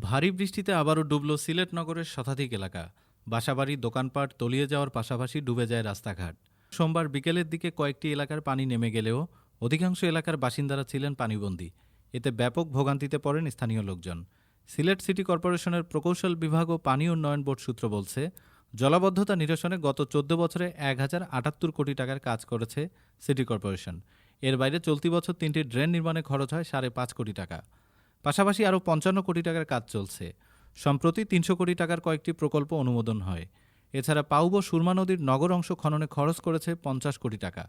ভারী বৃষ্টিতে আবারও ডুবল সিলেট নগরের শতাধিক এলাকা। বাসাবাড়ি, দোকানপাট তলিয়ে যাওয়ার পাশাপাশি ডুবে যায় রাস্তাঘাট। সোমবার বিকেলের দিকে কয়েকটি এলাকার পানি নেমে গেলেও অধিকাংশ এলাকার বাসিন্দারা ছিলেন পানিবন্দী। এতে ব্যাপক ভোগান্তিতে পড়েন স্থানীয় লোকজন। সিলেট সিটি কর্পোরেশনের প্রকৌশল বিভাগ ও পানি উন্নয়ন বোর্ড সূত্র বলছে, জলাবদ্ধতা নিরসনে গত চোদ্দ বছরে এক হাজার আটাত্তর কোটি টাকার কাজ করেছে সিটি কর্পোরেশন। এর বাইরে চলতি বছর তিনটি ড্রেন নির্মাণে খরচ হয় সাড়ে পাঁচ কোটি টাকা। পাশাপাশি আরও পঞ্চান্ন কোটি টাকার কাজ চলছে। সম্প্রতি তিনশো কোটি টাকার কয়েকটি প্রকল্প অনুমোদন হয়। এছাড়া পাউব সুরমা নদীর নগর অংশ খননে খরচ করেছে পঞ্চাশ কোটি টাকা।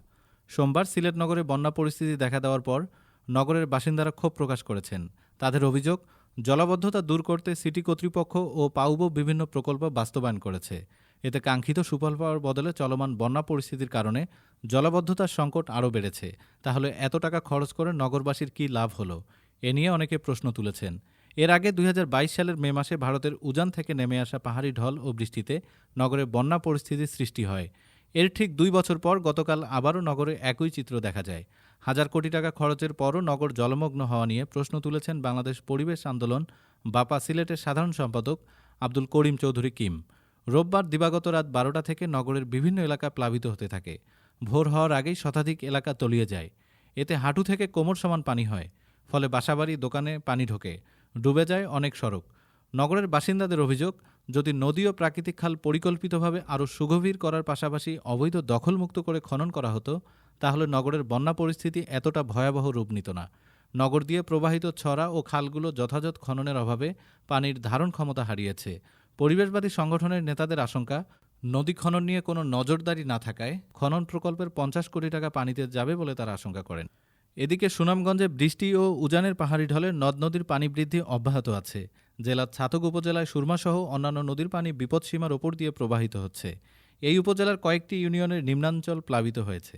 সোমবার সিলেট নগরে বন্যা পরিস্থিতি দেখা দেওয়ার পর নগরের বাসিন্দারা ক্ষোভ প্রকাশ করেছেন। তাদের অভিযোগ, জলাবদ্ধতা দূর করতে সিটি কর্তৃপক্ষ ও পাউব বিভিন্ন প্রকল্প বাস্তবায়ন করেছে। এতে কাঙ্ক্ষিত সুফল পাওয়ার বদলে চলমান বন্যা পরিস্থিতির কারণে জলাবদ্ধতার সংকট আরও বেড়েছে। তাহলে এত টাকা খরচ করে নগরবাসীর কী লাভ হলো? এ নিয়ে অনেকে প্রশ্ন তুলেছেন। এর আগে দুই হাজার বাইশ সালের মে মাসে ভারতের উজান থেকে নেমে আসা পাহাড়ি ঢল ও বৃষ্টিতে নগরে বন্যা পরিস্থিতির সৃষ্টি হয়। এর ঠিক দুই বছর পর গতকাল আবারও নগরে একই চিত্র দেখা যায়। হাজার কোটি টাকা খরচের পরও নগর জলমগ্ন হওয়া নিয়ে প্রশ্ন তুলেছেন বাংলাদেশ পরিবেশ আন্দোলন, বাপা সিলেটের সাধারণ সম্পাদক আব্দুল করিম চৌধুরী কিম। রোববার দিবাগত রাত বারোটা থেকে নগরের বিভিন্ন এলাকা প্লাবিত হতে থাকে। ভোর হওয়ার আগেই শতাধিক এলাকা তলিয়ে যায়। এতে হাঁটু থেকে কোমর সমান পানি হয়। ফলে বাসাবাড়ি, দোকানে পানি ঢোকে। ডুবে যায় অনেক সড়ক। নগরের বাসিন্দাদের অভিযোগ, যদি নদী ও প্রাকৃতিক খাল পরিকল্পিতভাবে আরও সুগভীর করার পাশাপাশি অবৈধ দখলমুক্ত করে খনন করা হতো, তাহলে নগরের বন্যা পরিস্থিতি এতটা ভয়াবহ রূপ নিত না। নগর দিয়ে প্রবাহিত ছড়া ও খালগুলো যথাযথ খননের অভাবে পানির ধারণ ক্ষমতা হারিয়েছে। পরিবেশবাদী সংগঠনের নেতাদের আশঙ্কা, নদী খনন নিয়ে কোনো নজরদারি না থাকায় খনন প্রকল্পের পঞ্চাশ কোটি টাকা পানিতে যাবে বলে তারা আশঙ্কা করেন। এদিকে সুনামগঞ্জে বৃষ্টি ও উজানের পাহাড়ি ঢলে নদ নদীর পানি বৃদ্ধি অব্যাহত আছে। জেলার ছাতক উপজেলায় সুরমাসহ অন্যান্য নদীর পানি বিপদসীমার ওপর দিয়ে প্রবাহিত হচ্ছে। এই উপজেলার কয়েকটি ইউনিয়নের নিম্নাঞ্চল প্লাবিত হয়েছে।